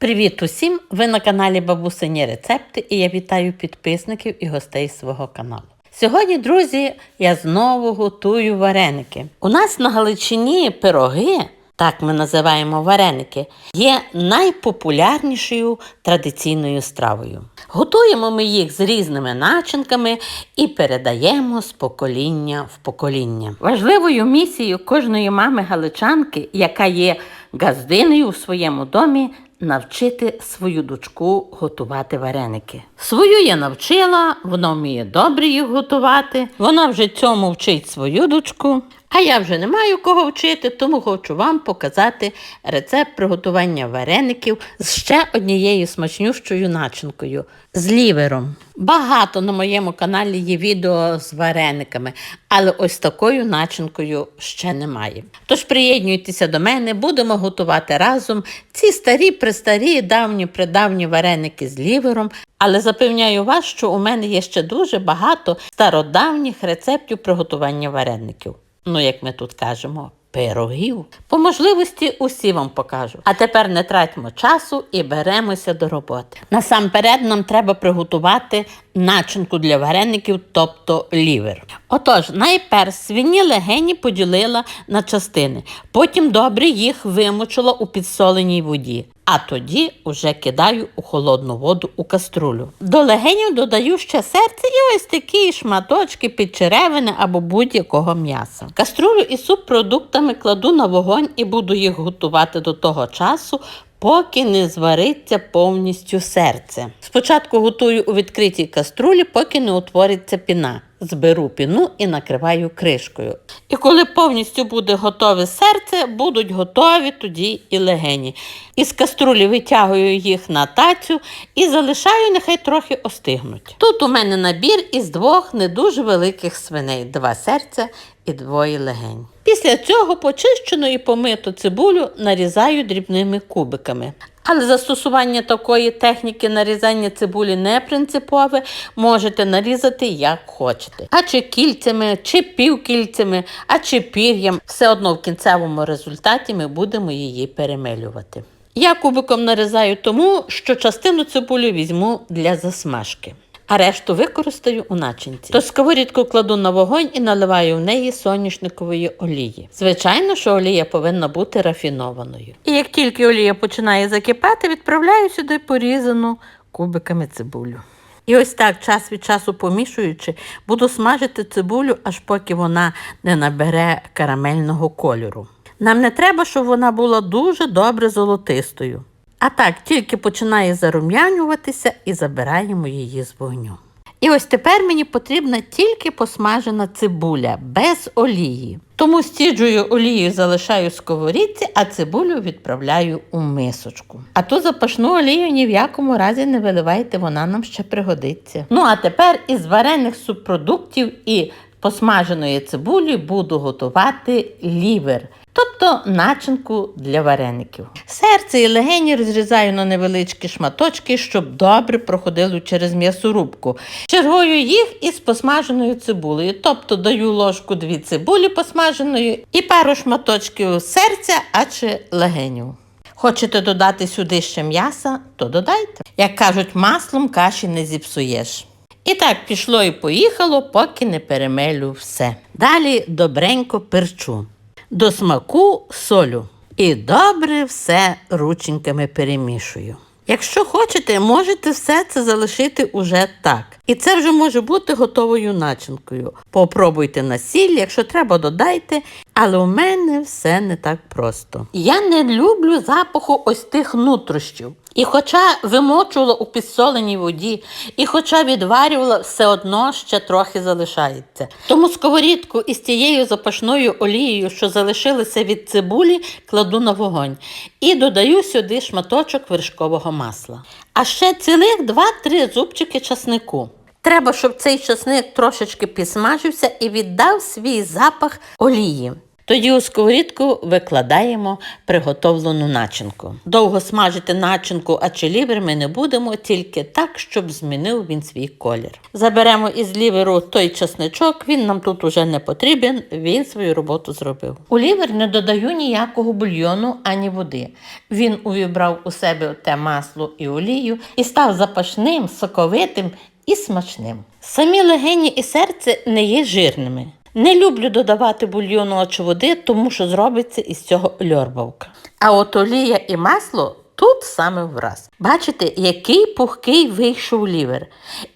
Привіт усім! Ви на каналі Бабусині Рецепти і я вітаю підписників і гостей свого каналу. Сьогодні, друзі, я знову готую вареники. У нас на Галичині пироги, так ми називаємо вареники, є найпопулярнішою традиційною стравою. Готуємо ми їх з різними начинками і передаємо з покоління в покоління. Важливою місією кожної мами галичанки, яка є газдиною у своєму домі, навчити свою дочку готувати вареники. Свою я навчила, вона вміє добре їх готувати. Вона вже цьому вчить свою дочку. А я вже не маю кого вчити, тому хочу вам показати рецепт приготування вареників з ще однією смачнющою начинкою з лівером. Багато на моєму каналі є відео з варениками, але ось такою начинкою ще немає. Тож приєднуйтеся до мене, будемо готувати разом ці старі, престарі, давні, придавні вареники з лівером. Але запевняю вас, що у мене є ще дуже багато стародавніх рецептів приготування вареників. Ну, як ми тут кажемо, пирогів. По можливості усі вам покажу. А тепер не тратимо часу і беремося до роботи. Насамперед нам треба приготувати начинку для вареників, тобто лівер. Отож, найперш свині легені поділила на частини, потім добре їх вимочила у підсоленій воді. А тоді вже кидаю у холодну воду у каструлю. До легенів додаю ще серце і ось такі шматочки підчеревини або будь-якого м'яса. Каструлю із субпродуктами кладу на вогонь і буду їх готувати до того часу, поки не звариться повністю серце. Спочатку готую у відкритій каструлі, поки не утвориться піна. Зберу піну і накриваю кришкою. І коли повністю буде готове серце, будуть готові тоді і легені. Із каструлі витягую їх на тацю і залишаю, нехай трохи остигнуть. Тут у мене набір із двох не дуже великих свиней: два серця і двоє легень. Після цього почищену і помиту цибулю нарізаю дрібними кубиками. Але застосування такої техніки нарізання цибулі не принципове, можете нарізати як хочете. А чи кільцями, чи півкільцями, а чи пір'ям, все одно в кінцевому результаті ми будемо її перемелювати. Я кубиком нарізаю тому, що частину цибулі візьму для засмажки. А решту використаю у начинці. То сковорідку кладу на вогонь і наливаю в неї соняшникової олії. Звичайно, що олія повинна бути рафінованою. І як тільки олія починає закипати, відправляю сюди порізану кубиками цибулю. І ось так, час від часу помішуючи, буду смажити цибулю, аж поки вона не набере карамельного кольору. Нам не треба, щоб вона була дуже добре золотистою. А так, тільки починає зарум'янюватися і забираємо її з вогню. І ось тепер мені потрібна тільки посмажена цибуля без олії. Тому стіджую олію, залишаю в сковорідці, а цибулю відправляю у мисочку. А ту запашну олію ні в якому разі не виливайте, вона нам ще пригодиться. Ну а тепер із варених субпродуктів і посмаженої цибулі буду готувати лівер. Тобто начинку для вареників. Серце і легені розрізаю на невеличкі шматочки, щоб добре проходили через м'ясорубку. Чергую їх із посмаженою цибулею. Тобто даю ложку дві цибулі посмаженої і пару шматочків серця, а чи легенів. Хочете додати сюди ще м'яса, то додайте. Як кажуть, маслом каші не зіпсуєш. І так пішло і поїхало, поки не перемелю все. Далі добренько перчу. До смаку солю. І добре все рученьками перемішую. Якщо хочете, можете все це залишити уже так. І це вже може бути готовою начинкою. Попробуйте на сіль, якщо треба, додайте. Але у мене все не так просто. Я не люблю запаху ось тих нутрощів. І хоча вимочувала у підсоленій воді, і хоча відварювала, все одно ще трохи залишається. Тому сковорідку із тією запашною олією, що залишилася від цибулі, кладу на вогонь і додаю сюди шматочок вершкового масла. А ще цілих 2-3 зубчики часнику. Треба, щоб цей часник трошечки підсмажився і віддав свій запах олії. Тоді у сковорідку викладаємо приготовлену начинку. Довго смажити начинку, а чи лівер ми не будемо, тільки так, щоб змінив він свій колір. Заберемо із ліверу той часничок, він нам тут уже не потрібен, він свою роботу зробив. У лівер не додаю ніякого бульйону ані води. Він увібрав у себе те масло і олію і став запашним, соковитим і смачним. Самі легені і серце не є жирними. Не люблю додавати бульйону очі води, тому що зробиться із цього льорбавка. А от олія і масло тут саме враз. Бачите, який пухкий вийшов лівер.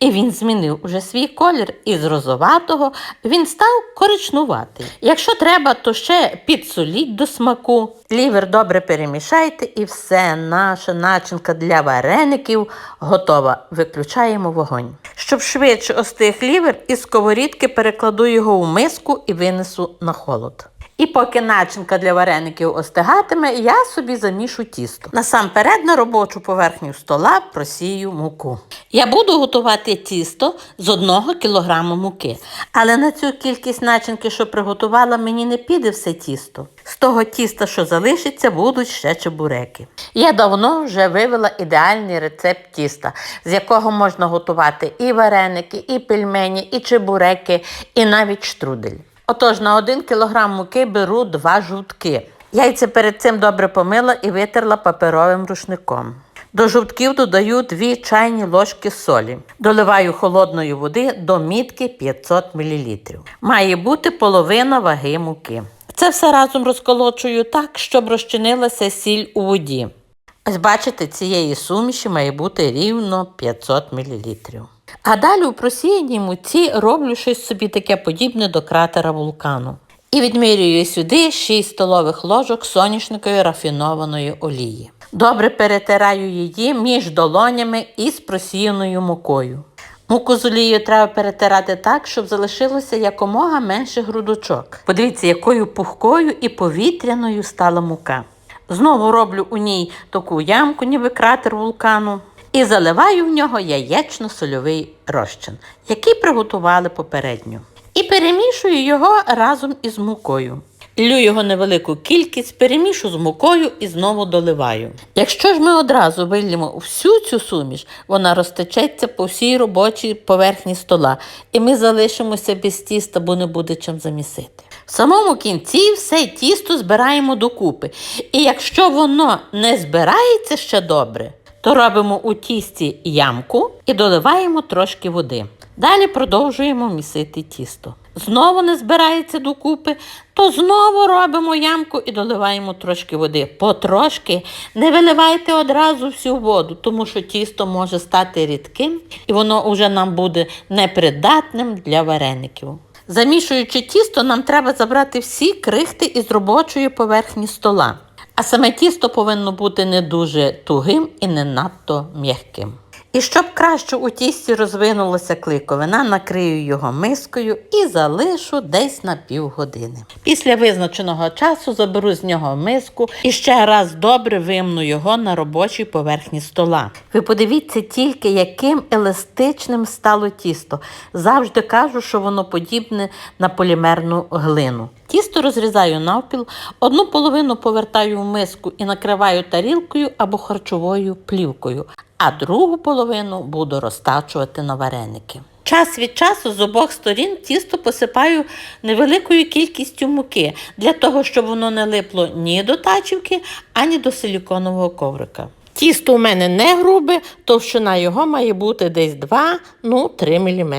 І він змінив уже свій колір із розоватого він став коричнуватий. Якщо треба, то ще підсоліть до смаку. Лівер добре перемішайте і все, наша начинка для вареників готова. Виключаємо вогонь. Щоб швидше остиг лівер, із сковорідки перекладу його у миску і винесу на холод. І поки начинка для вареників остигатиме, я собі замішу тісто. Насамперед на робочу поверхню стола просію муку. Я буду готувати тісто з 1 кг муки, але на цю кількість начинки, що приготувала, мені не піде все тісто. З того тіста, що залишиться, будуть ще чебуреки. Я давно вже вивела ідеальний рецепт тіста, з якого можна готувати і вареники, і пельмені, і чебуреки, і навіть штрудель. Отож, на 1 кг муки беру 2 жовтки. Яйця перед цим добре помила і витерла паперовим рушником. До жовтків додаю 2 чайні ложки солі. Доливаю холодної води до мітки 500 мл. Має бути половина ваги муки. Це все разом розколочую так, щоб розчинилася сіль у воді. Ось бачите, цієї суміші має бути рівно 500 мл. А далі у просіяній муці роблю щось собі таке подібне до кратера вулкану. І відмірюю сюди 6 столових ложок соняшникової рафінованої олії. Добре перетираю її між долонями із просіяною мукою. Муку з олією треба перетирати так, щоб залишилося якомога менше грудочок. Подивіться, якою пухкою і повітряною стала мука. Знову роблю у ній таку ямку, ніби кратер вулкану, і заливаю в нього яєчно-сольовий розчин, який приготували попередньо. І перемішую його разом із мукою. Лю його невелику кількість, перемішу з мукою і знову доливаю. Якщо ж ми одразу вильємо всю цю суміш, вона розтечеться по всій робочій поверхні стола, і ми залишимося без тіста, бо не буде чим замісити. В самому кінці все тісто збираємо докупи. І якщо воно не збирається ще добре, то робимо у тісті ямку і доливаємо трошки води. Далі продовжуємо місити тісто. Знову не збирається докупи, то знову робимо ямку і доливаємо трошки води. Потрошки не виливайте одразу всю воду, тому що тісто може стати рідким і воно вже нам буде непридатним для вареників. Замішуючи тісто, нам треба забрати всі крихти із робочої поверхні стола. А саме тісто повинно бути не дуже тугим і не надто м'яким. І щоб краще у тісті розвинулася клейковина, накрию його мискою і залишу десь на півгодини. Після визначеного часу заберу з нього миску і ще раз добре вимну його на робочій поверхні стола. Ви подивіться тільки, яким еластичним стало тісто. Завжди кажу, що воно подібне на полімерну глину. Тісто розрізаю навпіл, одну половину повертаю в миску і накриваю тарілкою або харчовою плівкою, а другу половину буду розтачувати на вареники. Час від часу з обох сторін тісто посипаю невеликою кількістю муки для того, щоб воно не липло ні до тачівки, ані до силіконового коврика. Тісто у мене не грубе, товщина його має бути десь 2, ну 3 мм.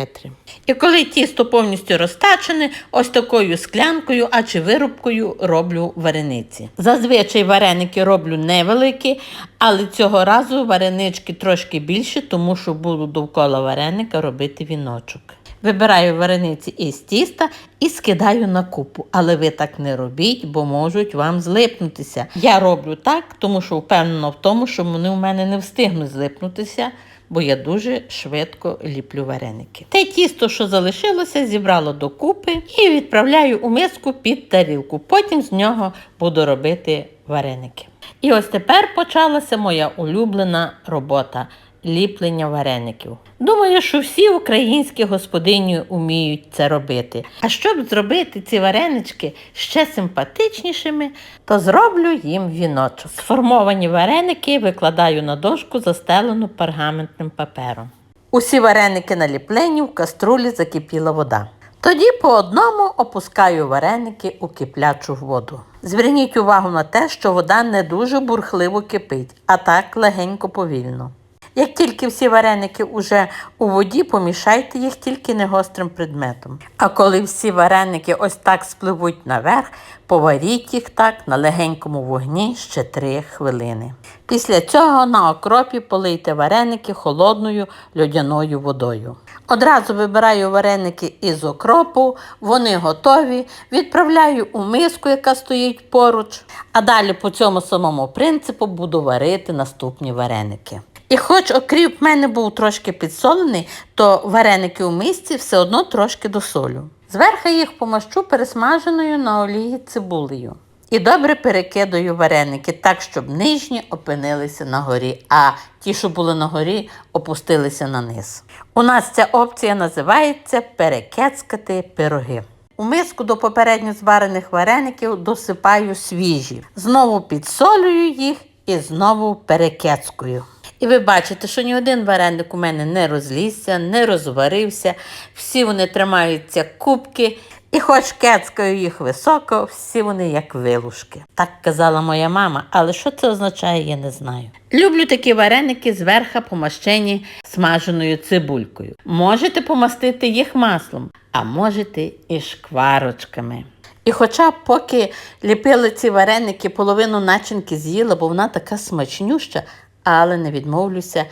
І коли тісто повністю розтачене, ось такою склянкою, а чи вирубкою роблю варениці. Зазвичай вареники роблю невеликі, але цього разу варенички трошки більше, тому що буду довкола вареника робити віночок. Вибираю варениці із тіста і скидаю на купу. Але ви так не робіть, бо можуть вам злипнутися. Я роблю так, тому що впевнена в тому, що вони у мене не встигнуть злипнутися, бо я дуже швидко ліплю вареники. Те тісто, що залишилося, зібрала докупи і відправляю у миску під тарілку. Потім з нього буду робити вареники. І ось тепер почалася моя улюблена робота ліплення вареників. Думаю, що всі українські господині вміють це робити. А щоб зробити ці варенички ще симпатичнішими, то зроблю їм віночок. Сформовані вареники викладаю на дошку, застелену пергаментним папером. Усі вареники наліплені, в каструлі закипіла вода. Тоді по одному опускаю вареники у киплячу воду. Зверніть увагу на те, що вода не дуже бурхливо кипить, а так легенько повільно. Як тільки всі вареники уже у воді, помішайте їх тільки не гострим предметом. А коли всі вареники ось так спливуть наверх, поваріть їх так на легенькому вогні ще 3 хвилини. Після цього на окропі полийте вареники холодною льодяною водою. Одразу вибираю вареники із окропу, вони готові, відправляю у миску, яка стоїть поруч, а далі по цьому самому принципу буду варити наступні вареники. І хоч окріп в мене був трошки підсолений, то вареники у мисці все одно трошки досолю. Зверху їх помащу пересмаженою на олії цибулею. І добре перекидаю вареники так, щоб нижні опинилися на горі, а ті, що були на горі, опустилися на низ. У нас ця опція називається перекецькати пироги. У миску до попередньо зварених вареників досипаю свіжі. Знову підсолюю їх і знову перекецькую. І ви бачите, що ні один вареник у мене не розлізся, не розварився, всі вони тримаються кубки, і хоч кецькаю їх високо, всі вони як вилушки. Так казала моя мама, але що це означає, я не знаю. Люблю такі вареники зверху помащені смаженою цибулькою. Можете помастити їх маслом, а можете і шкварочками. І хоча поки ліпили ці вареники, половину начинки з'їла, бо вона така смачнюща, але не відмовлюся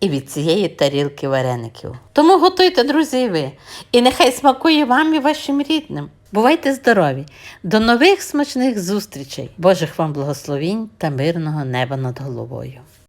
і від цієї тарілки вареників. Тому готуйте, друзі, ви. І нехай смакує вам і вашим рідним. Бувайте здорові! До нових смачних зустрічей! Божих вам благословінь та мирного неба над головою!